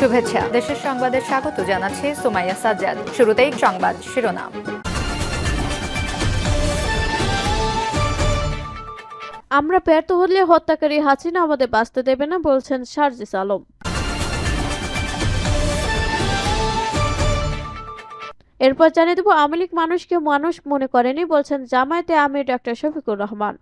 শুভেচ্ছা। দেশের সংবাদে স্বাগত জানাচ্ছি সুমাইয়া সাজ্জাদ। শুরুতেই সংবাদ শিরোনাম। আমরা ব্যর্থ হলে হত্যাকারী হাসিনা আমাদের বাঁচতে দেবে না বলছেন সার্জিস আলম। এরপর জানিয়ে দেব, আওয়ামী মানুষকে মানুষ মনে করেনি বলছেন জামায়াতে আমির ডক্টর শফিকুর রহমান।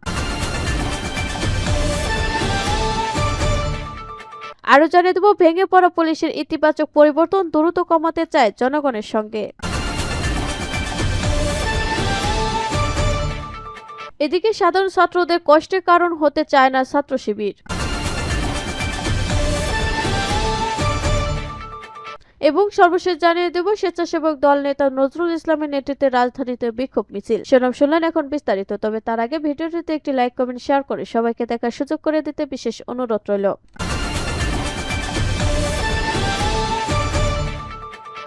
আরও জানিয়ে দেব, ভেঙে পড়া পুলিশের ইতিবাচক পরিবর্তন দ্রুত কমাতে চায় জনগণের সঙ্গে। এদিকে সাধারণ ছাত্রদের কষ্টের কারণ হতে চায় না ছাত্র শিবির। এবং সর্বশেষ জানিয়ে দেব, স্বেচ্ছাসেবক দল নেতা নজরুল ইসলামের নেতৃত্বে রাজধানীতে বিক্ষোভ মিছিল। সেরম শুনলেন এখন বিস্তারিত, তবে তার আগে ভিডিওটিতে একটি লাইক, কমেন্ট শেয়ার করে সবাইকে দেখার সুযোগ করে দিতে বিশেষ অনুরোধ রইল।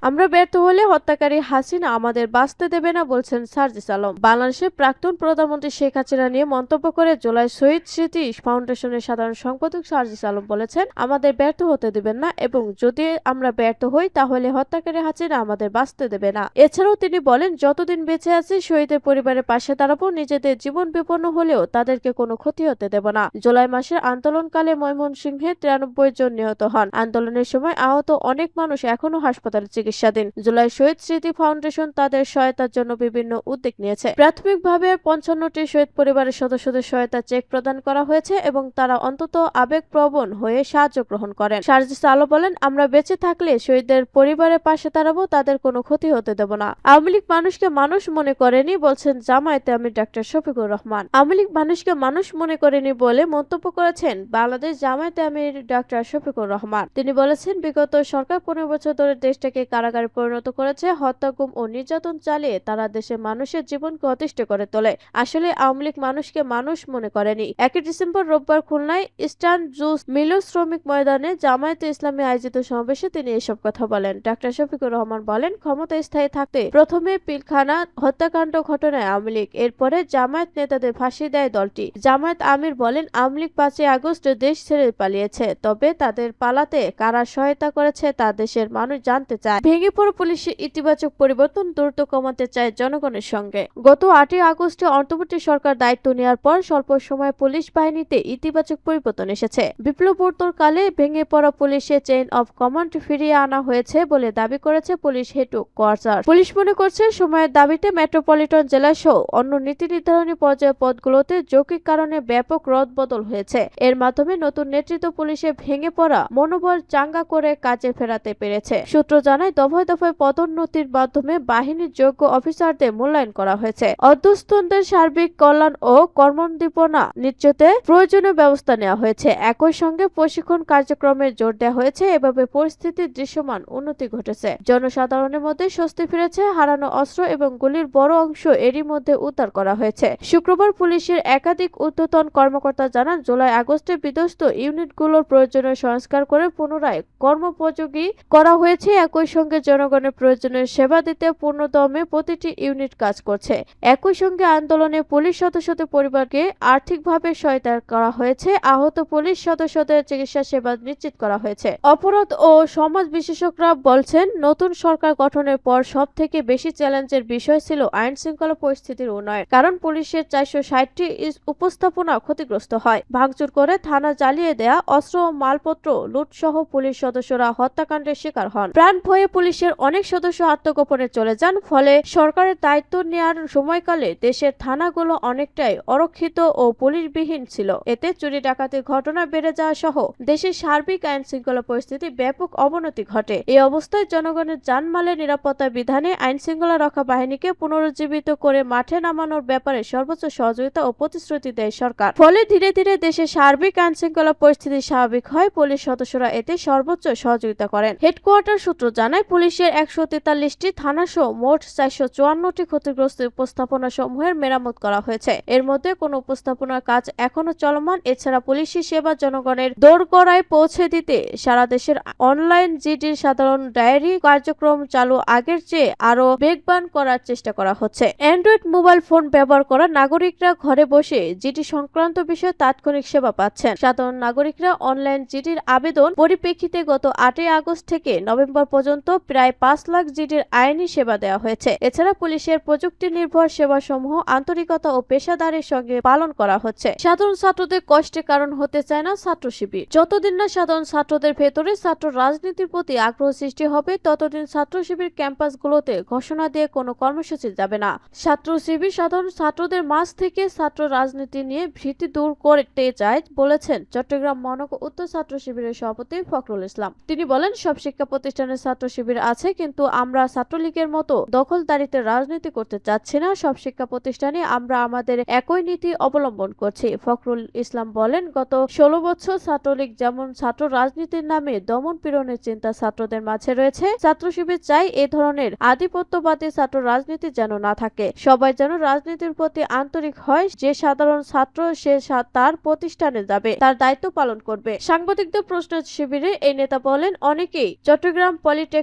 আমরা ব্যর্থ হলে হত্যাকারী হাসিনা আমাদের বাঁচতে দেবে না বলছেন সার্জিস আলম। বাংলাদেশের প্রাক্তন প্রধানমন্ত্রী শেখ হাসিনা নিয়ে মন্তব্য করে জুলাই শহীদ স্মৃতি ফাউন্ডেশনের সাধারণ সম্পাদক সার্জিস আলম বলেছেন, আমাদের ব্যর্থ হতে দেবেন না এবং যদি আমরা ব্যর্থ হই, তাহলে হত্যাকারী হাসিনা আমাদের বাঁচতে দেবে না। এছাড়াও তিনি বলেন, যতদিন বেঁচে আছি, শহীদের পরিবারের পাশে দাঁড়াবো, নিজেদের জীবন বিপন্ন হলেও তাদেরকে কোনো ক্ষতি হতে দেব না। জুলাই মাসের আন্দোলনকালে ময়মনসিংহে তিরানব্বই জন নিহত হন। আন্দোলনের সময় আহত অনেক মানুষ এখনও হাসপাতালে চিকিৎসাধীন। জুলাই শহীদ স্মৃতি ফাউন্ডেশন তাদের সহায়তার জন্য বিভিন্ন উদ্যোগ নিয়েছে। প্রাথমিকভাবে পঞ্চান্নটি শহীদ পরিবারের সদস্যদের সহায়তা চেক প্রদান করা হয়েছে এবং তারা অন্তত আবেগপ্রবণ হয়ে সাহায্য গ্রহণ করেন। সার্জিস আলো বলেন, আমরা বেঁচে থাকলে শহীদদের পরিবারের পাশে দাঁড়াবো, তাদের কোনো ক্ষতি হতে দেব না। আওয়ামী লীগ মানুষকে মানুষ মনে করেনি বলছেন জামায়াতে আমি ডাক্তার শফিকুর রহমান। আওয়ামী লীগ মানুষকে মানুষ মনে করেনি বলে মন্তব্য করেছেন বাংলাদেশ জামায়াতে আমির ডাক্তার শফিকুর রহমান। তিনি বলেছেন, বিগত সরকার পনেরো বছর ধরে দেশটাকে কারাগারে পরিণত করেছে, হত্যা, গুম ও নির্যাতন চালিয়ে তারা দেশের মানুষের জীবনকে অতিষ্ঠ করে তোলে। আসলে আওয়ামী লীগ মানুষকে মানুষ মনে করেনি। একই ডিসেম্বর রোববার খুলনায় ইস্টার্ন জুস মিল শ্রমিক ময়দানে জামায়াতে ইসলামী আয়োজিত সমাবেশে তিনি এসব কথা বলেন। ডাক্তার শফিকুর রহমান বলেন ক্ষমতা স্থায়ী থাকতে প্রথমে পিলখানা হত্যাকাণ্ড ঘটনায় আওয়ামী লীগ, এরপরে জামায়াত নেতাদের ফাঁসি দেয় দলটি। জামায়াত আমির বলেন, আওয়ামী লীগ পাঁচই আগস্ট দেশ ছেড়ে পালিয়েছে, তবে তাদের পালাতে কারা সহায়তা করেছে তা দেশের মানুষ জানতে চায়। ভেঙে পড়া পুলিশের ইতিবাচক পরিবর্তন দ্রুত কমাতে চায় জনগণের সঙ্গে। গত আটই আগস্টে অন্তর্বর্তী সরকার দায়িত্ব নেওয়ার পর স্বল্প সময়ে পুলিশ বাহিনীতে ইতিবাচক পরিবর্তন এসেছে। বিপ্লবোত্তরকালে ভেঙে পড়া পুলিশের চেইন অফ কমান্ড ফিরিয়ে আনা হয়েছে বলে দাবি করেছে পুলিশ হেড কোয়ার্টার পুলিশ মনে করছে, সময়ের দাবিতে মেট্রোপলিটন জেলা সহ অন্য নীতি নির্ধারণী পর্যায়ের পদগুলোতে যৌক্তিক কারণে ব্যাপক রদবদল হয়েছে। এর মাধ্যমে নতুন নেতৃত্ব পুলিশে ভেঙে পড়া মনোবল চাঙ্গা করে কাজে ফেরাতে পেরেছে। সূত্র জানায় দফায় দফায় পদোন্নতির মাধ্যমে বাহিনীর যোগ্য অফিসারদের মূল্যায়ন করা হয়েছে। অধ্যস্তনদের সার্বিক কল্যাণ ও কর্মোদ্দীপনা নিশ্চিতে প্রয়োজনীয় ব্যবস্থা নেওয়া হয়েছে। একই সঙ্গে প্রশিক্ষণ কার্যক্রমে জোর দেওয়া হয়েছে। এভাবে পরিস্থিতির দৃশ্যমান উন্নতি ঘটেছে। জনসাধারণের মধ্যে স্বস্তি ফিরেছে। হারানো অস্ত্র এবং গুলির বড় অংশ এরই মধ্যে উদ্ধার করা হয়েছে। শুক্রবার পুলিশের একাধিক ঊর্ধ্বতন কর্মকর্তা জানান, জুলাই আগস্টে বিধ্বস্ত ইউনিটগুলোর প্রয়োজনীয় সংস্কার করে পুনরায় কর্মোপযোগী করা হয়েছে। একই সঙ্গে জনগণের প্রয়োজনীয় সেবা দিতে পূর্ণদমে প্রতিটি ইউনিট কাজ করছে। একই সঙ্গে আন্দোলনে পুলিশ সদস্যদের পরিবারকে আর্থিকভাবে সহায়তা করা হয়েছে। আহত পুলিশ সদস্যদের চিকিৎসা সেবা নিশ্চিত করা হয়েছে। অপরাধ ও সমাজ বিশেষজ্ঞরা বলছেন, নতুন সরকার গঠনের পর সব থেকে বেশি চ্যালেঞ্জের বিষয় ছিল আইন শৃঙ্খলা পরিস্থিতির উন্নয়ন, কারণ পুলিশের চারশো ষাটটি উপস্থাপনা ক্ষতিগ্রস্ত হয়। ভাঙচুর করে থানা জ্বালিয়ে দেয়া অস্ত্র ও মালপত্র, লুটসহ পুলিশ সদস্যরা হত্যাকাণ্ডের শিকার হন। প্রাণ ভয়ে পুলিশের অনেক সদস্য আত্মগোপনে চলে যান, ফলে সরকারের দায়িত্ব নেওয়ার সময়কালে দেশের থানাগুলো অনেকটাই অরক্ষিত ও পুলিশবিহীন ছিল। এতে চুরি ডাকাতির ঘটনা বেড়ে যাওয়া সহ দেশের সার্বিক আইন শৃঙ্খলা পরিস্থিতি ব্যাপক অবনতি ঘটে। এই অবস্থায় জনগণের জানমালের নিরাপত্তা বিধানে আইন শৃঙ্খলা রক্ষা বাহিনীকে পুনরুজ্জীবিত করে মাঠে নামানোর ব্যাপারে সর্বোচ্চ সহযোগিতা ও প্রতিশ্রুতি দেয় সরকার। ফলে ধীরে ধীরে দেশের সার্বিক আইন শৃঙ্খলা পরিস্থিতি স্বাভাবিক হয়, পুলিশ সদস্যরা এতে সর্বোচ্চ সহযোগিতা করেন। হেডকোয়ার্টার সূত্র জানায় পুলিশের একশো তেতাল্লিশটি থানাসহ মোট চারশো চুয়ান্নটি ক্ষতিগ্রস্ত উপস্থাপনা সমূহের মেরামত করা হয়েছে। এর মধ্যে কোনো উপস্থাপনার কাজ এখনও চলমান। এছাড়া পুলিশি সেবা জনগণের দোরগড়ায় পৌঁছে দিতে সারা দেশের অনলাইন জিডির সাধারণ ডায়েরি কার্যক্রম চালু আগের চেয়ে আরও বেগবান করার চেষ্টা করা হচ্ছে। অ্যান্ড্রয়েড মোবাইল ফোন ব্যবহার করা নাগরিকরা ঘরে বসে জিডি সংক্রান্ত বিষয়ে তাৎক্ষণিক সেবা পাচ্ছেন। সাধারণ নাগরিকরা অনলাইন জিডির আবেদন পরিপ্রেক্ষিতে গত আটই আগস্ট থেকে নভেম্বর পর্যন্ত প্রায় পাঁচ লাখ জিডির আইনি সেবা দেওয়া হয়েছে। এছাড়া পুলিশের প্রযুক্তি নির্ভর সেবাসমূহ আন্তরিকতা ও পেশাদারের সঙ্গে পালন করা হচ্ছে। সাধারণ ছাত্রদের কষ্টের কারণ হতে চায় না ছাত্র শিবির। যতদিন না সাধারণ ছাত্রদের ভেতরে ছাত্র রাজনীতির প্রতি আগ্রহ সৃষ্টি হবে, ততদিন ছাত্র শিবির ক্যাম্পাসগুলোতে ঘোষণা দিয়ে কোনো কর্মসূচি যাবে না। ছাত্র শিবির সাধারণ ছাত্রদের মাঝ থেকে ছাত্র রাজনীতি নিয়ে ভীতি দূর করতে চায় বলেছেন চট্টগ্রাম মহানগর উত্তর ছাত্র শিবিরের সভাপতি ফখরুল ইসলাম। তিনি বলেন, সব শিক্ষা প্রতিষ্ঠানের ছাত্র শিবির আছে, কিন্তু আমরা ছাত্রলীগের মতো দখলদারিতে রাজনীতি করতে চাচ্ছি না। সব শিক্ষা প্রতিষ্ঠানে আমরা আমাদের একই নীতি অবলম্বন করছি। ফখরুল ইসলাম বলেন, গত ষোলো বছর ছাত্রলীগ যেমন ছাত্র রাজনীতির নামে দমন পীড়নের চিন্তা ছাত্রদের মাঝে রয়েছে, ছাত্র শিবির চাই এ ধরনের আধিপত্যবাদী ছাত্র রাজনীতি যেন না থাকে। সবাই যেন রাজনীতির প্রতি আন্তরিক হয়, যে সাধারণ ছাত্র সে তার প্রতিষ্ঠানে যাবে, তার দায়িত্ব পালন করবে। সাংবাদিকদের প্রশ্ন শিবিরে এই নেতা বলেন, অনেকেই চট্টগ্রাম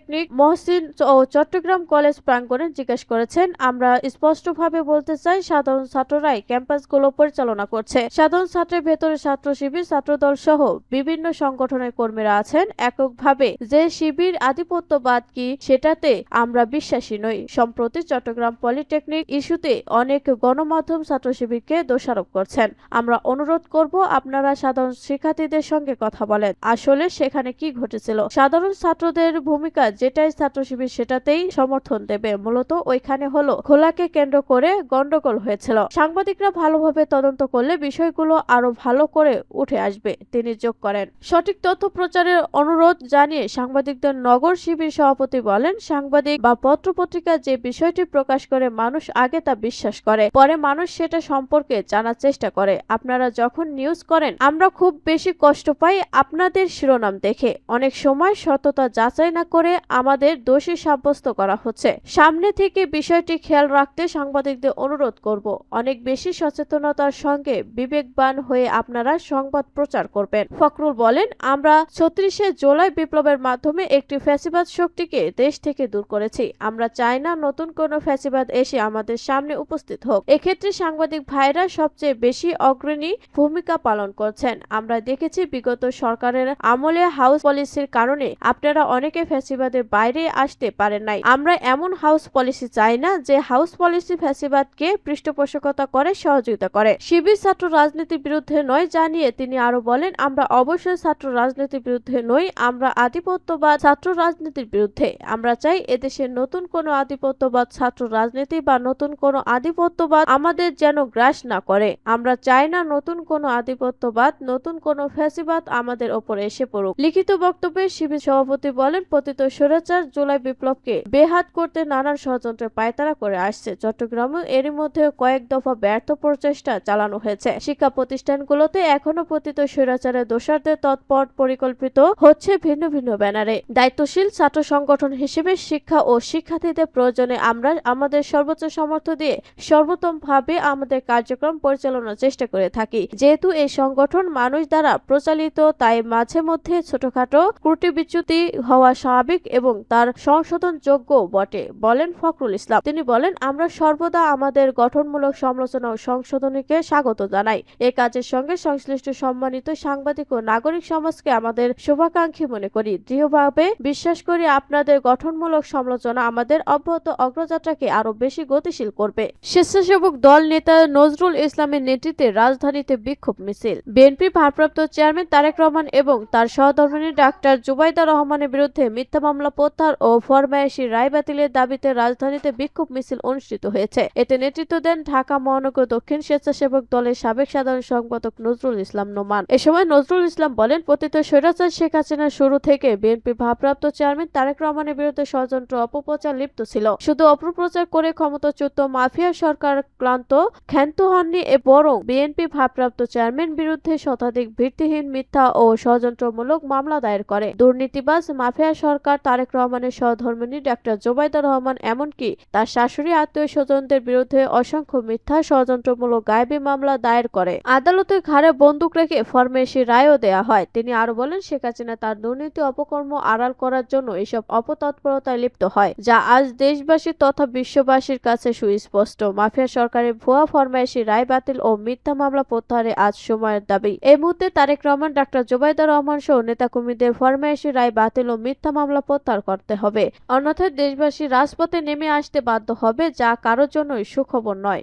পলিটেকনিক মহসিন ও চট্টগ্রাম কলেজ প্রাঙ্গণে জিজ্ঞেস করেছেন, আমরা স্পষ্টভাবে বলতে চাই সাধারণ ছাত্ররাই ক্যাম্পাসগুলো পরিচালনা করছে। সাধারণ ছাত্রের ভেতরে ছাত্র শিবির ছাত্রদল সহ বিভিন্ন সংগঠনের কর্মীরা আছেন। এককভাবে যে শিবির আধিপত্যবাদ কি সেটাতে আমরা বিশ্বাসী নই। সম্প্রতি চট্টগ্রাম পলিটেকনিক ইস্যুতে অনেক গণমাধ্যম ছাত্র শিবিরকে দোষারোপ করছেন। আমরা অনুরোধ করব আপনারা সাধারণ শিক্ষার্থীদের সঙ্গে কথা বলেন। আসলে সেখানে কি ঘটেছিল? সাধারণ ছাত্রদের ভূমিকা যেটাই ছাত্র শিবির সেটাতেই সমর্থন দেবে। মূলত ওইখানে হলো খোলাকে কেন্দ্র করে গন্ডগোল হয়েছিল। সাংবাদিকরা ভালোভাবে তদন্ত করলে বিষয়গুলো আরও ভালো করে উঠে আসবে, তিনি যোগ করেন। সঠিক তথ্য প্রচারের অনুরোধ জানিয়ে সাংবাদিকদের নগর শিবির সভাপতি বলেন, সাংবাদিক বা পত্র পত্রপত্রিকা যে বিষয়টি প্রকাশ করে মানুষ আগে তা বিশ্বাস করে, পরে মানুষ সেটা সম্পর্কে জানার চেষ্টা করে। আপনারা যখন নিউজ করেন, আমরা খুব বেশি কষ্ট পাই আপনাদের শিরোনাম দেখে। অনেক সময় সততা যাচাই না করে আমাদের দোষী সাব্যস্ত করা হচ্ছে। সামনে থেকে বিষয়টি খেয়াল রাখতে সাংবাদিকদের অনুরোধ করব। অনেক বেশি সচেতনতার সঙ্গে বিবেকবান হয়ে আপনারা সংবাদ প্রচার করবেন। ফখরুল বলেন, আমরা ছত্রিশে জুলাই বিপ্লবের মাধ্যমে একটি ফ্যাসিবাদ শক্তিকে দেশ থেকে দূর করেছি। আমরা চাই না নতুন কোনো ফ্যাসিবাদ এসে আমাদের সামনে উপস্থিত হোক। এক্ষেত্রে সাংবাদিক ভাইরা সবচেয়ে বেশি অগ্রণী ভূমিকা পালন করছেন। আমরা দেখেছি বিগত সরকারের আমলে হাউস পলিসির কারণে আপনারা অনেকে ফ্যাসিবাদের বাইরে আসতে পারেন নাই। আমরা এমন হাউস পলিসি চাই না যে হাউস পলিসি ফ্যাসিবাদকে পৃষ্ঠপোষকতা করে, সহযোগিতা করে। শিবির ছাত্র রাজনীতির বিরুদ্ধে নয় জানিয়ে তিনি আরও বলেন, আমরা অবশ্যই ছাত্র রাজনীতির বিরুদ্ধে নই, আমরা আধিপত্যবাদ ছাত্র রাজনীতির বিরুদ্ধে। আমরা চাই এদেশে নতুন কোনো আধিপত্যবাদ ছাত্র রাজনীতি বা নতুন কোনো আধিপত্যবাদ আমাদের যেন গ্রাস না করে। আমরা চাই না নতুন কোনো আধিপত্যবাদ, নতুন কোনো ফ্যাসিবাদ আমাদের ওপর এসে পড়ুক। লিখিত বক্তব্যে শিবির সভাপতি বলেন, পতিত স্বৈরাচার জুলাই বিপ্লবকে বেহাত করতে নানান ষড়যন্ত্রের পায়তারা করে আসছে। চট্টগ্রামে এরই মধ্যে কয়েক দফা ব্যর্থ প্রচেষ্টা চালানো হয়েছে। শিক্ষা প্রতিষ্ঠানগুলোতে এখনও পতিত স্বৈরাচারের দোষারদের তৎপর পরিকল্পিত হচ্ছে ভিন্ন ভিন্ন ব্যানারে। দায়িত্বশীল ছাত্র সংগঠন হিসেবে শিক্ষা ও শিক্ষার্থীদের প্রয়োজনে আমরা আমাদের সর্বোচ্চ সামর্থ্য দিয়ে সর্বোত্তম ভাবে আমাদের কার্যক্রম পরিচালনার চেষ্টা করে থাকি। যেহেতু এই সংগঠন মানুষ দ্বারা প্রচালিত, তাই মাঝে মধ্যে ছোটখাটো ত্রুটি বিচ্যুতি হওয়া স্বাভাবিক এবং তার সংশোধন যোগ্য বটে, বলেন ফখরুল ইসলাম। তিনি বলেন, আমরা সর্বদা আমাদের গঠনমূলক সমালোচনা ও সংশোধনীকে স্বাগত জানাই। এ কাজের সঙ্গে সংশ্লিষ্ট সম্মানিত সাংবাদিক ও নাগরিক সমাজকে আমাদের শুভাকাঙ্ক্ষী মনে করি। দৃঢ়ভাবে বিশ্বাস করি আপনাদের গঠনমূলক সমালোচনা আমাদের অব্যাহত অগ্রযাত্রাকে আরও বেশি গতিশীল করবে। স্বেচ্ছাসেবক দল নেতা নজরুল ইসলামের নেতৃত্বে রাজধানীতে বিক্ষোভ মিছিল। বিএনপি ভারপ্রাপ্ত চেয়ারম্যান তারেক রহমান এবং তার সহধর্মিনী ডাক্তার জুবাইদা রহমানের বিরুদ্ধে মিথ্যা প্রত্যাহার ও ফরমায়েশি রায় বাতিলের দাবিতে রাজধানীতে বিক্ষোভ মিছিল অনুষ্ঠিত হয়েছে। এতে নেতৃত্ব দেন ঢাকা মহানগর দক্ষিণ স্বেচ্ছাসেবক দলের সাবেক সাধারণ সম্পাদক নজরুল ইসলাম নোমান। এ সময় নজরুল ইসলাম বলেন, পতিত স্বৈরাচার শেখ হাসিনা শুরু থেকে বিএনপি ভারপ্রাপ্ত চেয়ারম্যান তারেক রহমানের বিরুদ্ধে ষড়যন্ত্র, অপপ্রচার লিপ্ত ছিল। শুধু অপপ্রচার করে ক্ষমতাচ্যুত মাফিয়া সরকার ক্লান্ত, ক্ষান্ত হননি এ বরং বিএনপি ভারপ্রাপ্ত চেয়ারম্যান বিরুদ্ধে শতাধিক ভিত্তিহীন মিথ্যা ও ষড়যন্ত্রমূলক মামলা দায়ের করে। দুর্নীতিবাজ মাফিয়া সরকার তারেক রহমানের সহধর্মিনী ডাক্তার জোবাইদা রহমান, এমনকি তার শাশুড়ি আত্মীয় স্বজনদের বিরুদ্ধে অসংখ্য মিথ্যা ষড়যন্ত্রমূলক গায়েবী মামলা দায়ের করে। আদালতে ঘাড়ে বন্দুক রেখে ফরমেশি রায়ও দেয়া হয়। তিনি আরও বলেন, শেখ হাসিনা তার দুর্নীতি অপকর্ম আড়াল করার জন্য এসব অপতৎপরতায় লিপ্ত হয়, যা আজ দেশবাসী তথা বিশ্ববাসীর কাছে সুস্পষ্ট। মাফিয়া সরকারের ভুয়া ফরমায়েশি রায় বাতিল ও মিথ্যা মামলা প্রত্যাহারে আজ সময়ের দাবি। এই মুহূর্তে তারেক রহমান, ডাক্তার জোবাইদা রহমান সহ নেতাকর্মীদের ফরমায়েশি রায় বাতিল ও মিথ্যা মামলা প্রত্যাহার করতে হবে। অন্যথায় দেশবাসী রাজপথে নেমে আসতে বাধ্য হবে, যা কারোর জন্যই সুখবর নয়।